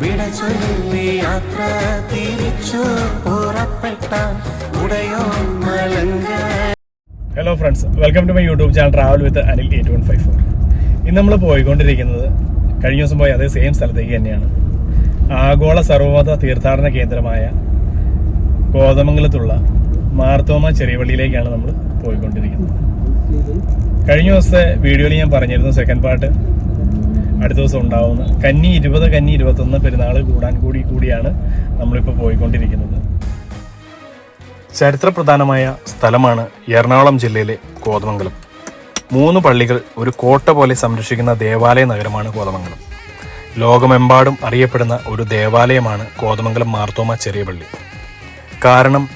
വിട യാത്ര തിരിച്ചു hello friends welcome to my YouTube channel travel with Anil eight one five four ഇന്ന് നമ്മൾ പോയിക്കൊണ്ടിരിക്കുന്നത് കഴിഞ്ഞ ദിവസം പോയി അതേ സെയിം സ്ഥലത്തേക്ക് തന്നെയാണ്. ആഗോള സർവമത തീർത്ഥാടന കേന്ദ്രമായ കോതമംഗലത്തുള്ള മാർത്തോമ ചെറിയവള്ളിയിലേക്കാണ് നമ്മൾ പോയിക്കൊണ്ടിരിക്കുന്നത്. കഴിഞ്ഞ ദിവസത്തെ വീഡിയോയിൽ ഞാൻ പറഞ്ഞിരുന്നു സെക്കൻഡ് പാർട്ട് അടുത്ത ദിവസം ഉണ്ടാവുന്ന കന്നി ഇരുപത് കന്നി ഇരുപത്തൊന്ന് പെരുന്നാൾ കൂടാൻ കൂടി കൂടിയാണ് നമ്മളിപ്പോൾ പോയിക്കൊണ്ടിരിക്കുന്നത്. ചരിത്രപ്രധാനമായ സ്ഥലമാണ് എറണാകുളം ജില്ലയിലെ കോതമംഗലം. മൂന്ന് പള്ളികൾ ഒരു കോട്ട പോലെ സംരക്ഷിക്കുന്ന ദേവാലയ നഗരമാണ് കോതമംഗലം. ലോകമെമ്പാടും അറിയപ്പെടുന്ന ഒരു ദേവാലയമാണ് കോതമംഗലം മാർത്തോമ ചെറിയ പള്ളി. കാരണം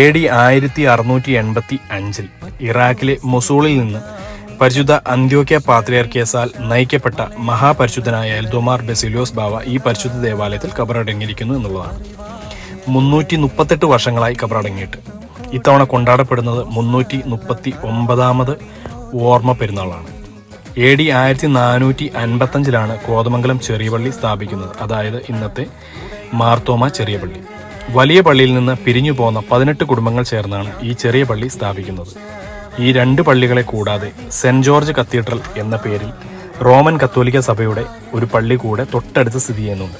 എ ഡി ആയിരത്തി അറുന്നൂറ്റി എൺപത്തി അഞ്ചിൽ ഇറാഖിലെ മൊസൂളിൽ നിന്ന് പരിശുദ്ധ അന്ത്യോക്യ പാത്രിയർക്കേസാൽ നയിക്കപ്പെട്ട മഹാപരിശുദ്ധനായ എൽദോമാർ ബെസിലിയോസ് ബാവ ഈ പരിശുദ്ധ ദേവാലയത്തിൽ കബറടങ്ങിയിരിക്കുന്നു എന്നുള്ളതാണ്. മുന്നൂറ്റി മുപ്പത്തെട്ട് വർഷങ്ങളായി കബറടങ്ങിയിട്ട്. ഇത്തവണ കൊണ്ടാടപ്പെടുന്നത് മുന്നൂറ്റി മുപ്പത്തി ഒമ്പതാമത് ഓർമ്മ പെരുന്നാളാണ്. എ ഡി ആയിരത്തി നാനൂറ്റി അൻപത്തഞ്ചിലാണ് കോതമംഗലം ചെറിയ പള്ളി സ്ഥാപിക്കുന്നത്. അതായത് ഇന്നത്തെ മാർത്തോമ ചെറിയ പള്ളി വലിയ പള്ളിയിൽ നിന്ന് പിരിഞ്ഞു പോന്ന പതിനെട്ട് കുടുംബങ്ങൾ ചേർന്നാണ് ഈ ചെറിയ പള്ളി സ്ഥാപിക്കുന്നത്. ഈ രണ്ട് പള്ളികളെ കൂടാതെ സെന്റ് ജോർജ് കത്തീഡ്രൽ എന്ന പേരിൽ റോമൻ കത്തോലിക്ക സഭയുടെ ഒരു പള്ളി കൂടെ തൊട്ടടുത്ത് സ്ഥിതി ചെയ്യുന്നുണ്ട്.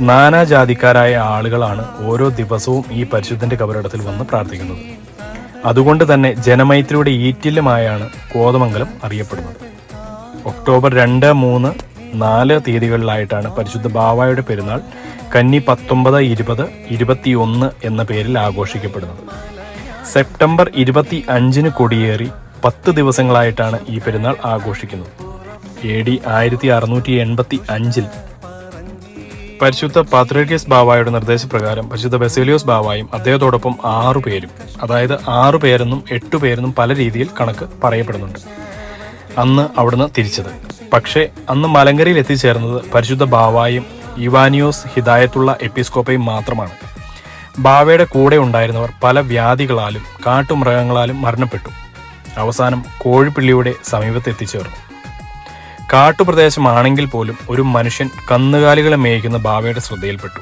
നാനാജാതിക്കാരായ ആളുകളാണ് ഓരോ ദിവസവും ഈ പരിശുദ്ധന്റെ കബറിടത്തിൽ വന്ന് പ്രാർത്ഥിക്കുന്നത്. അതുകൊണ്ട് തന്നെ ജനമൈത്രിയുടെ ഈറ്റില്യമായാണ് കോതമംഗലം അറിയപ്പെടുന്നത്. ഒക്ടോബർ രണ്ട് മൂന്ന് നാല് തീയതികളിലായിട്ടാണ് പരിശുദ്ധ ബാവായുടെ പെരുന്നാൾ കന്നി പത്തൊമ്പത് ഇരുപത് ഇരുപത്തിയൊന്ന് എന്ന പേരിൽ ആഘോഷിക്കപ്പെടുന്നത്. സെപ്റ്റംബർ ഇരുപത്തി അഞ്ചിന് കൊടിയേറി പത്ത് ദിവസങ്ങളായിട്ടാണ് ഈ പെരുന്നാൾ ആഘോഷിക്കുന്നത്. എ ഡി ആയിരത്തി അറുന്നൂറ്റി എൺപത്തി അഞ്ചിൽ പരിശുദ്ധ പാത്രിയർക്കേസ് ബാവായുടെ നിർദ്ദേശപ്രകാരം പരിശുദ്ധ ബെസേലിയോസ് ബാവായും അദ്ദേഹത്തോടൊപ്പം ആറു പേരും അതായത് ആറു പേരെന്നും എട്ടു പേരെന്നും പല രീതിയിൽ കണക്ക് പറയപ്പെടുന്നുണ്ട്. അന്ന് അവിടുന്ന് തിരിച്ചത്. പക്ഷേ അന്ന് മലങ്കരയിൽ എത്തിച്ചേർന്നത് പരിശുദ്ധ ബാവായും ഇവാനിയോസ് ഹിദായത്തുള്ള എപ്പിസ്കോപ്പയും മാത്രമാണ്. ബാവയുടെ കൂടെ ഉണ്ടായിരുന്നവർ പല വ്യാധികളാലും കാട്ടുമൃഗങ്ങളാലും മരണപ്പെട്ടു. അവസാനം കോഴിപ്പിള്ളിയുടെ സമീപത്ത് എത്തിച്ചേർന്നു. കാട്ടുപ്രദേശമാണെങ്കിൽ പോലും ഒരു മനുഷ്യൻ കന്നുകാലികളെ മേയ്ക്കുന്ന ബാവയുടെ ശ്രദ്ധയിൽപ്പെട്ടു.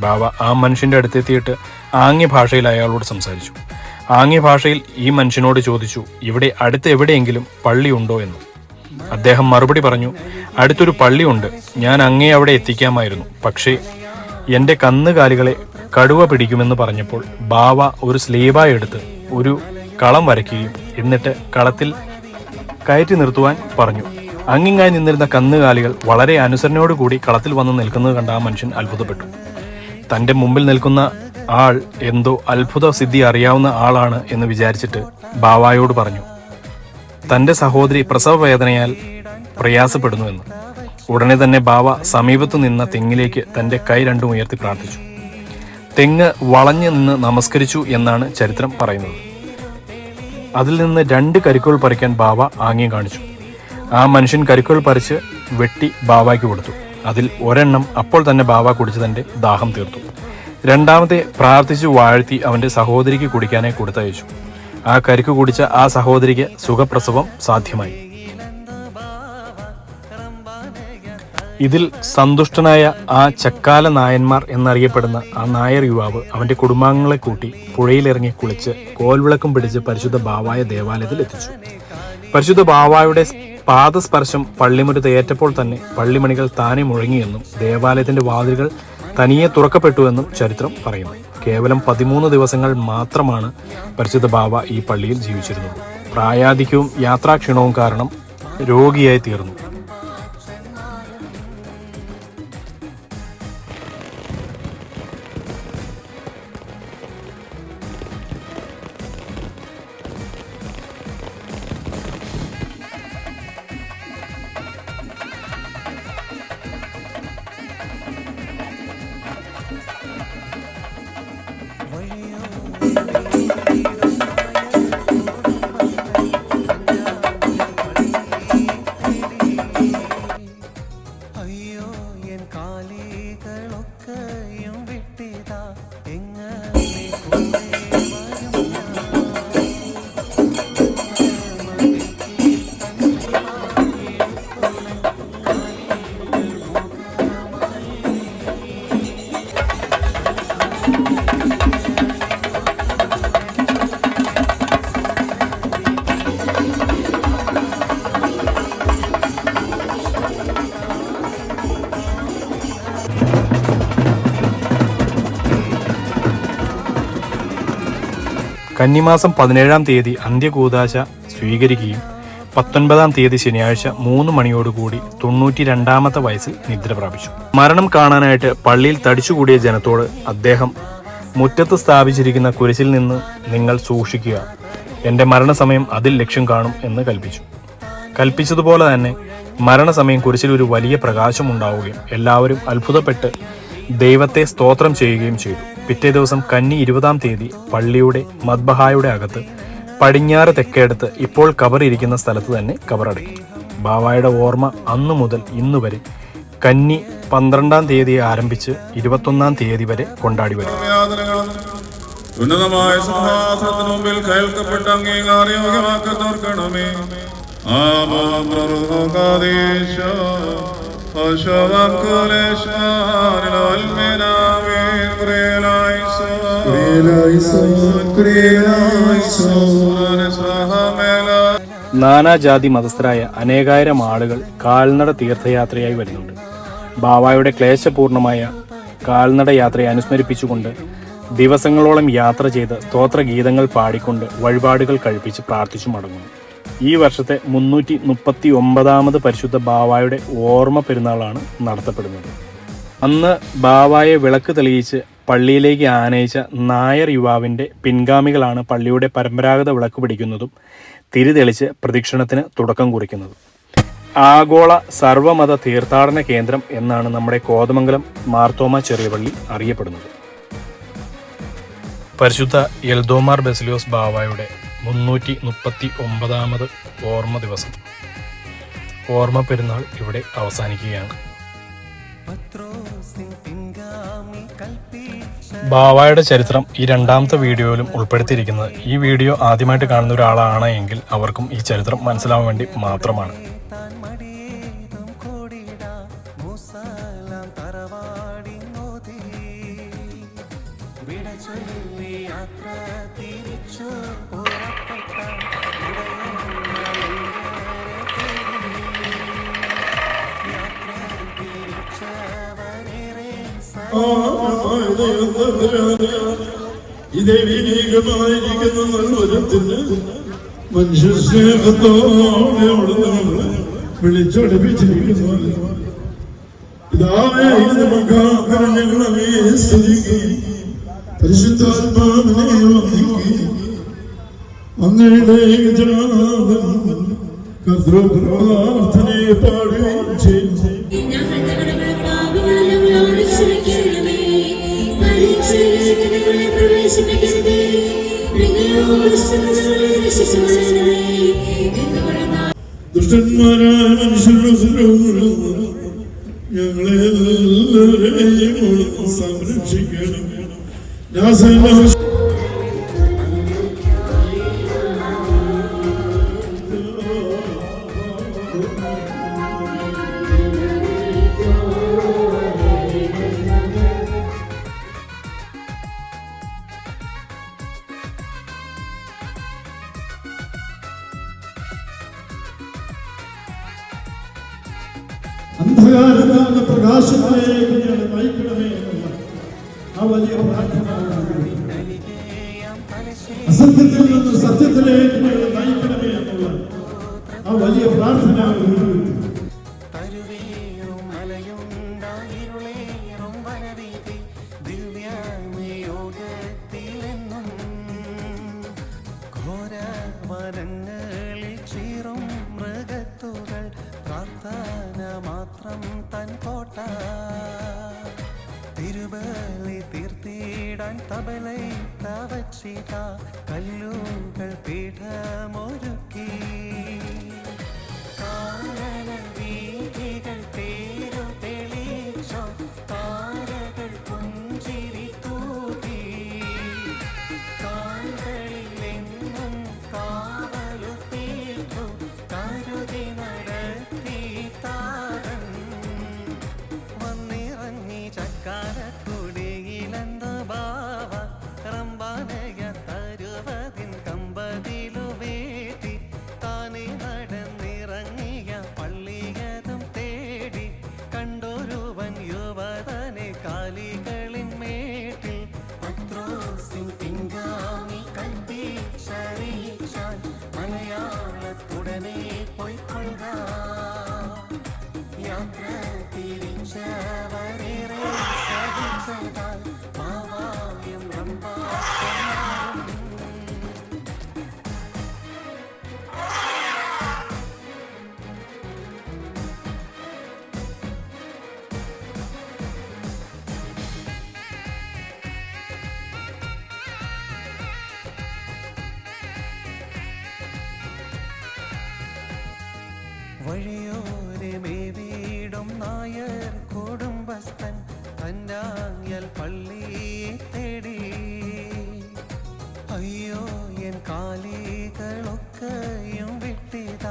ബാവ ആ മനുഷ്യന്റെ അടുത്തെത്തിയിട്ട് ആംഗ്യ ഭാഷയിൽ അയാളോട് സംസാരിച്ചു. ആംഗ്യ ഭാഷയിൽ ഈ മനുഷ്യനോട് ചോദിച്ചു ഇവിടെ അടുത്ത് എവിടെയെങ്കിലും പള്ളി ഉണ്ടോ? എന്ന്. അദ്ദേഹം മറുപടി പറഞ്ഞു അടുത്തൊരു പള്ളിയുണ്ട്. ഞാൻ അങ്ങേ അവിടെ എത്തിക്കാമായിരുന്നു. പക്ഷേ എന്റെ കന്നുകാലികളെ കടുവ പിടിക്കുമെന്ന് പറഞ്ഞപ്പോൾ ബാവ ഒരു സ്ലീവായി എടുത്ത് ഒരു കളം വരയ്ക്കുകയും എന്നിട്ട് കളത്തിൽ കയറ്റി നിർത്തുവാൻ പറഞ്ഞു. അങ്ങിങ്ങായി നിന്നിരുന്ന കന്നുകാലികൾ വളരെ അനുസരണയോടുകൂടി കളത്തിൽ വന്ന് നിൽക്കുന്നത് കണ്ട ആ മനുഷ്യൻ അത്ഭുതപ്പെട്ടു. തന്റെ മുമ്പിൽ നിൽക്കുന്ന ആൾ എന്തോ അത്ഭുത സിദ്ധി അറിയാവുന്ന ആളാണ് എന്ന് വിചാരിച്ചിട്ട് ബാവായോട് പറഞ്ഞു തന്റെ സഹോദരി പ്രസവ വേദനയാൽ പ്രയാസപ്പെടുന്നുവെന്ന് ഉടനെ തന്നെ ബാവ സമീപത്തു നിന്ന തെങ്ങിലേക്ക് തന്റെ കൈ രണ്ടും ഉയർത്തി പ്രാർത്ഥിച്ചു. തെങ്ങ് വളഞ്ഞു നിന്ന് നമസ്കരിച്ചു എന്നാണ് ചരിത്രം പറയുന്നത്. അതിൽ നിന്ന് രണ്ട് കരിക്കുകൾ പറിക്കാൻ ബാവ ആംഗ്യം കാണിച്ചു. ആ മനുഷ്യൻ കരിക്കുകൾ പറിച്ച് വെട്ടി ബാവയ്ക്ക് കൊടുത്തു. അതിൽ ഒരെണ്ണം അപ്പോൾ തന്നെ ബാവ കുടിച്ച് തന്റെ ദാഹം തീർത്തു. രണ്ടാമത്തെ പ്രാർത്ഥിച്ചു വാഴ്ത്തി അവന്റെ സഹോദരിക്ക് കുടിക്കാനായി കൊടുത്തയച്ചു. ആ കരിക്ക് കുടിച്ച ആ സഹോദരിക്ക് സുഖപ്രസവം സാധ്യമായി. ഇതിൽ സന്തുഷ്ടനായ ആ ചക്കാല നായന്മാർ എന്നറിയപ്പെടുന്ന ആ നായർ യുവാവ് അവന്റെ കുടുംബാംഗങ്ങളെ കൂട്ടി പുഴയിലിറങ്ങി കുളിച്ച് കോൽവിളക്കും പിടിച്ച് പരിശുദ്ധ ബാവായ ദേവാലയത്തിൽ എത്തിച്ചു. പരിശുദ്ധ ബാവായുടെ പാദസ്പർശം പള്ളിമുറ്റത്ത് ഏറ്റപ്പോൾ തന്നെ പള്ളിമണികൾ താനെ മുഴങ്ങിയെന്നും ദേവാലയത്തിന്റെ വാതിലുകൾ തനിയെ തുറക്കപ്പെട്ടുവെന്നും ചരിത്രം പറയുന്നു. കേവലം പതിമൂന്ന് ദിവസങ്ങൾ മാത്രമാണ് പരിശുദ്ധ ബാവ ഈ പള്ളിയിൽ ജീവിച്ചിരുന്നത്. പ്രായാധിക്യവും യാത്രാക്ഷീണവും കാരണം രോഗിയായി തീർന്നു കന്നിമാസം പതിനേഴാം തീയതി അന്ത്യകൂദാശ സ്വീകരിക്കുകയും പത്തൊൻപതാം തീയതി ശനിയാഴ്ച മൂന്ന് മണിയോടുകൂടി തൊണ്ണൂറ്റി രണ്ടാമത്തെ വയസ്സിൽ നിദ്ര പ്രാപിച്ചു. മരണം കാണാനായിട്ട് പള്ളിയിൽ തടിച്ചുകൂടിയ ജനത്തോട് അദ്ദേഹം മുറ്റത്ത് സ്ഥാപിച്ചിരിക്കുന്ന കുരിശിൽ നിന്ന് നിങ്ങൾ സൂക്ഷിക്കുക. എന്റെ മരണസമയം അതിൽ ലക്ഷ്യം കാണും എന്ന് കൽപ്പിച്ചു. കൽപ്പിച്ചതുപോലെ തന്നെ മരണസമയം കുരിശിൽ ഒരു വലിയ പ്രകാശം ഉണ്ടാവുകയും എല്ലാവരും അത്ഭുതപ്പെട്ട് ദൈവത്തെ സ്തോത്രം ചെയ്യുകയും ചെയ്തു. പിറ്റേ ദിവസം കന്നി ഇരുപതാം തീയതി പള്ളിയുടെ മദ്ബഹായുടെ അകത്ത് പടിഞ്ഞാറ് തെക്കേടത്ത് ഇപ്പോൾ കബറിയിരിക്കുന്ന സ്ഥലത്ത് തന്നെ കബറടക്കി ബാവായുടെ ഓർമ്മ അന്നു മുതൽ ഇന്നു വരെ കന്നി പന്ത്രണ്ടാം തീയതി ആരംഭിച്ച് ഇരുപത്തൊന്നാം തീയതി വരെ കൊണ്ടാടി വരും. ഉന്നതമായ നാനാജാതി മതസ്ഥരായ അനേകായിരം ആളുകൾ കാൽനട തീർത്ഥയാത്രയായി വരുന്നുണ്ട്. ബാവായുടെ ക്ലേശപൂർണമായ കാൽനട യാത്രയെ അനുസ്മരിപ്പിച്ചുകൊണ്ട് ദിവസങ്ങളോളം യാത്ര ചെയ്ത് സ്തോത്രഗീതങ്ങൾ പാടിക്കൊണ്ട് വഴിപാടുകൾ കഴിപ്പിച്ച് പ്രാർത്ഥിച്ചു മടങ്ങുന്നു. ഈ വർഷത്തെ മുന്നൂറ്റി മുപ്പത്തി ഒമ്പതാമത് പരിശുദ്ധ ബാവായുടെ ഓർമ്മ പെരുന്നാളാണ് നടത്തപ്പെടുന്നത്. അന്ന് ബാവായെ വിളക്ക് തെളിയിച്ച് പള്ളിയിലേക്ക് ആനയിച്ച നായർ യുവാവിന്റെ പിൻഗാമികളാണ് പള്ളിയുടെ പരമ്പരാഗത വിളക്ക് പിടിക്കുന്നതും തിരിതെളിച്ച് പ്രദക്ഷിണത്തിന് തുടക്കം കുറിക്കുന്നതും. ആഗോള സർവമത തീർത്ഥാടന കേന്ദ്രം എന്നാണ് നമ്മുടെ കോതമംഗലം മാർത്തോമ ചെറിയ പള്ളി അറിയപ്പെടുന്നത്. പരിശുദ്ധ എൽദോമാർ ബെസിലിയോസ് ബാവായുടെ മുന്നൂറ്റി മുപ്പത്തി ഒമ്പതാമത് ഓർമ്മ ദിവസം. ഓർമ്മ പെരുന്നാൾ ഇവിടെ അവസാനിക്കുകയാണ്. ബാവായുടെ ചരിത്രം ഈ രണ്ടാമത്തെ വീഡിയോയിലും ഉൾപ്പെടുത്തിയിരിക്കുന്നത്. ഈ വീഡിയോ ആദ്യമായിട്ട് കാണുന്ന ഒരാളാണ് എങ്കിൽ അവർക്കും ഈ ചരിത്രം മനസ്സിലാവാൻ വേണ്ടി മാത്രമാണ്. വിട ചൊല്ലി യാത്ര തിരിച്ചു. ഇതേ വിനീകമായിരിക്കുന്ന നൽവരത്തിന് മനുഷ്യസ്നേഹത്തോടെ നമ്മളെ വിളിച്ചടുപ്പിച്ചിരിക്കുന്നു. പിതാവേ ഇത് അങ്ങയെ സ്തുതിക്കുകയും പരിശുദ്ധാത്മാവിനെ വന്ദിക്കുകയും അങ്ങയുടെ ജനാദൻ കർത്തൃപ്രാർത്ഥനയെ പാടുകയും ചെയ്യും. ദുഷ്ടന്മാരായ മനുഷ്യരുടെ ഞങ്ങളെ എല്ലാവരെയും സംരക്ഷിക്കണം. ആ വലിയ അസത്യത്തിൽ നിന്ന് സത്യത്തിലേക്ക് നയിക്കണമേ എന്നുള്ള ആ വലിയ പ്രാർത്ഥന கண் தபலை தவச்சிதா கல்லூகள் பீடமொருக்கி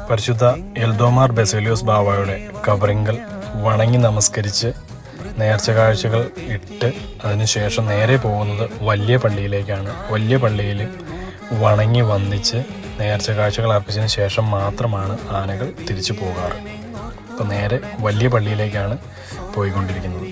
പരിശുദ്ധ എൽദോമാർ ബെസേലിയോസ് ബാവയുടെ കബറിങ്കൽ വണങ്ങി നമസ്കരിച്ച് നേർച്ച കാഴ്ചകൾ ഇട്ട് അതിനുശേഷം നേരെ പോകുന്നത് വലിയ പള്ളിയിലേക്കാണ്. വലിയ പള്ളിയിൽ വണങ്ങി വന്നിച്ച് നേർച്ച കാഴ്ചകൾ അർപ്പിച്ചതിന് ശേഷം മാത്രമാണ് ആനകൾ തിരിച്ചു പോകാറ്. അപ്പോൾ നേരെ വലിയ പള്ളിയിലേക്കാണ് പോയിക്കൊണ്ടിരിക്കുന്നത്.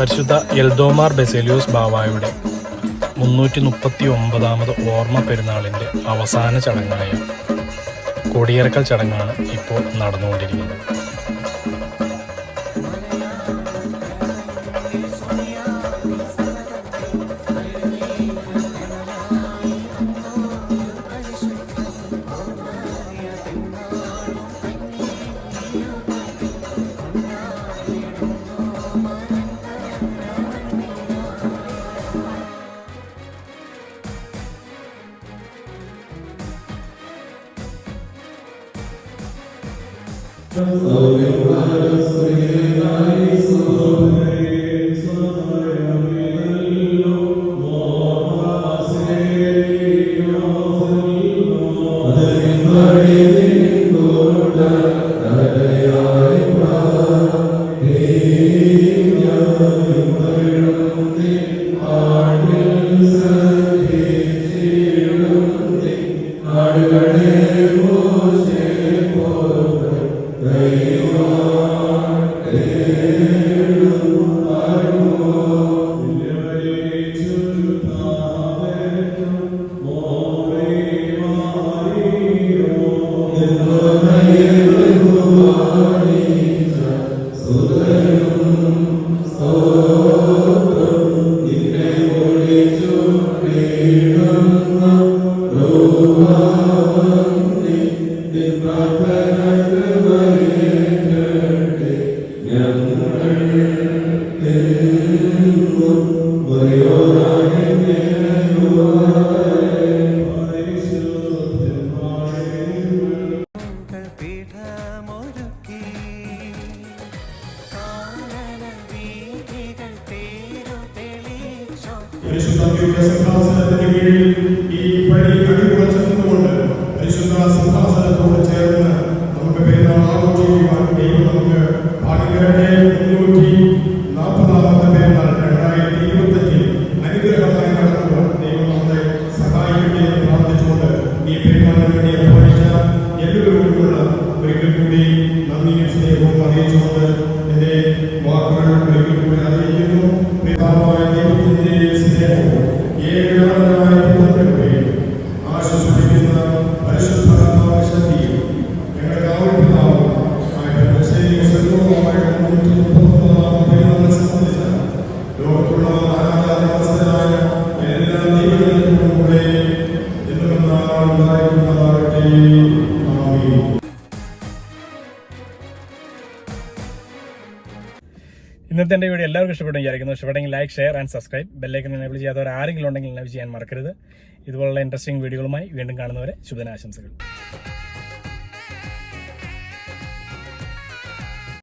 പരിശുദ്ധ എൽദോമാർ ബെസേലിയോസ് ബാവായുടെ മുന്നൂറ്റി മുപ്പത്തി ഒമ്പതാമത് ഓർമ്മ പെരുന്നാളിന്റെ അവസാന ചടങ്ങായ കൊടിയിറക്കൽ ചടങ്ങാണ് ഇപ്പോൾ നടന്നുകൊണ്ടിരിക്കുന്നത്. 走走メン、ラー、ഇന്നത്തെ എന്റെ വീഡിയോ എല്ലാവർക്കും ഇഷ്ടപ്പെട്ടു വിചാരിക്കുന്നു. ഇഷ്ടപ്പെട്ടെങ്കിൽ like share and subscribe bell icon enable ചെയ്യാത്തവർ ആരെങ്കിലും ഉണ്ടെങ്കിൽ എനേബിൾ ചെയ്യാൻ മറക്കരുത്. ഇതുപോലുള്ള ഇൻട്രസ്റ്റിംഗ് വീഡിയോകളുമായി വീണ്ടും കാണുന്നവരെ ശുഭദിനാശംസകൾ.